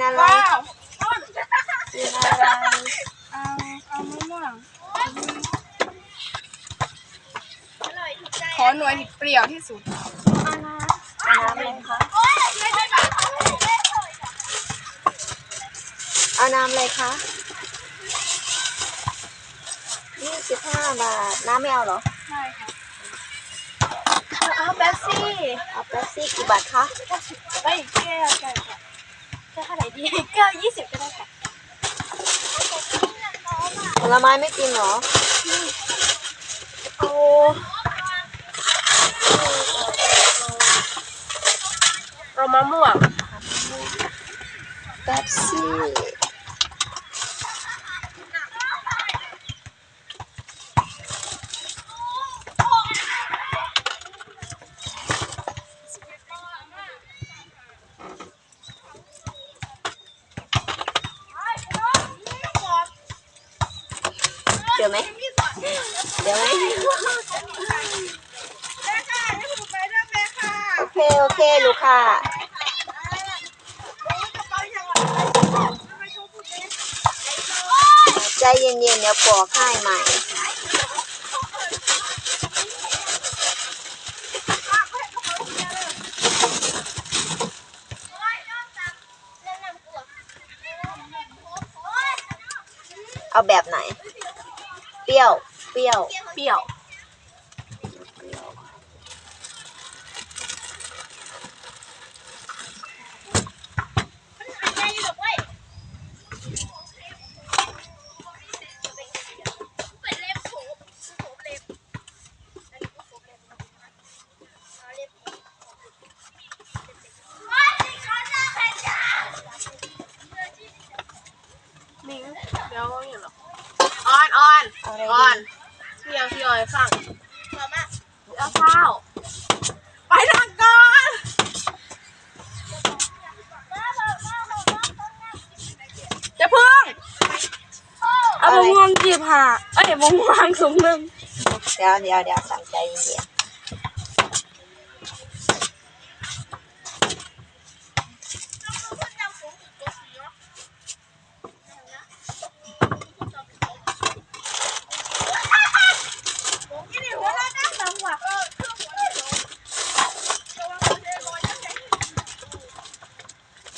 ินอะไรว้าวกินอะไรเอาเอามะม่วงขอหน่วยที่เปรี้ยวที่สุดเอาน้ำอะไรคะเอาน้ำอะไรคะยี่สิบห้าบาท น้ำไม่เอาเหรอ ใช่ค่ะ เอาเป๊ปซี่ เอาเป๊ปซี่กี่บาทคะ ไปแก้วแก้วค่ะ แก้วเท่าไหร่ดีแก้วยี่สิบก็ได้ค่ะผลไม้ไม่กินเหรอโอ้เอามะม่วงเป๊ปซี่ ดี๋ยวไหมเดี๋ยวไหมโอเค โอเค ลูกค่ะ ใจเย็นๆเดี๋ยวปอกให้ใหม่เอาแบบไหน เปรี้ยว เปรี้ยว เปรี้ยว นี่เดี๋ยวอย่างหรอออน ออนเอาอะไรออนดีเที่ยวที่ออยฟังเอาข้าวไปทางก่อนจะพึ่งเอามะม่วงจีบค่ะเอ้ยมะม่วงสูงหนึ่งเดี๋ยวเดี๋ยวเดี๋ยวสั่งใจเย็น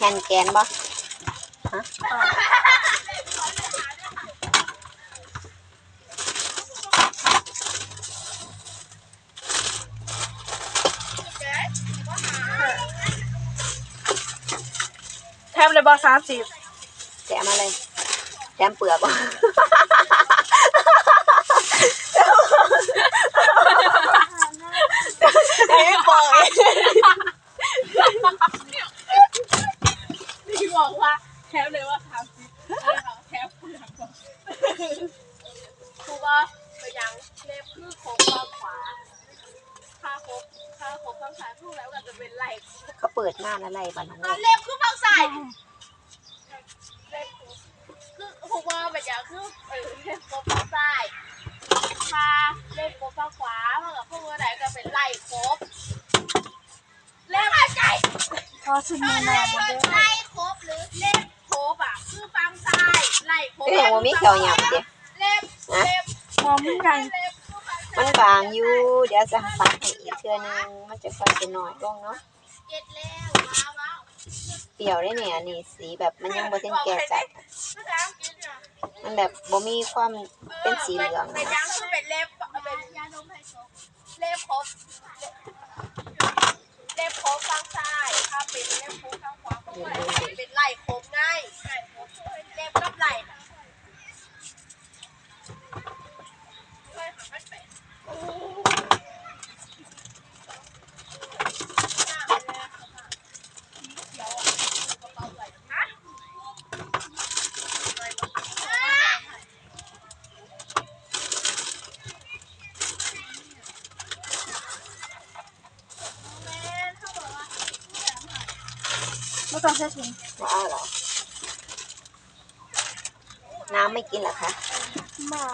ๆแคนแกนบ่ฮะแทมเลยบอสามสิบแถมอะไรแถมเปลือกบ่ไม่บอกเอง ที่บอกว่าแทมเลยว่าสามสิบแทมเปลือกก่อนครูว่าไปยังเล็บคือโค้งข้างขวาข้าโค้งข้าโค้งข้างซ้ายพูดแล้ว ก็จะเป็นไหล่เขาเปิดหน้าอะไรบ้างน้องเว้ยเล็บคือฝั่งซ้ายเล็บคือครูว่าไปยังคือเออเล็บโค้งฝั่งซ้ายพาเล็บโค้งฝั่งขวาเมื่อกับพวกอะไรก็เป็นไหล่โค้งเล็บใจพอชุดนี้นะโมเดลไล่ครบหรือเล็บครบอะคือฟังซ้ายไล่ครบก็ยังว่ามีเขียวหยาบเดียเล็บเล็บมองไม่ไงเล็บคือฟังมันบางอยู่ เดี๋ยวจะปักให้อีกเทื่อนึง มันจะค่อยจะน้อยลงเนาะ เก็ดแล้วว้าวว้าวเปรี้ยวได้เนี่ยนี่สีแบบมันยังบ่ถึงแก่จัดภาษาอังกฤษเนี่ยมันแบบบ่มีความเป็นสีเหลืองเป็นนะยังคือเป็นเล็บเป็นยาดมไฮโซเล็บครบเล็บครบฟังซ้ายถ้าเป็นเล็บครบข้างขวาก็เป็นไล่ครบง่ายไล่ครบเล็บกับไหล่เคยหันมันเป็น ไม่ ต้องใช้ถุงว่าเอาเหรอ น้ำไม่กินเหรอคะมา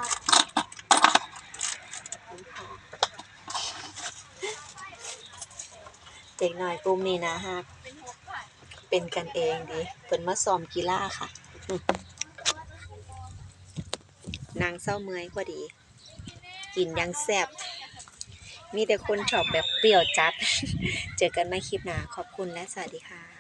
เด็กหน่อยกลุ่มนี้นะฮะเป็นกันเองดีเพิ่นมาซ้อมกีฬาค่ะ นางเศร้าเมื่อยพอดี กินยังแซ่บมีแต่คนชอบแบบเปรี้ยวจัด เจอกันใหม่คลิปหน้าขอบคุณและสวัสดีค่ะ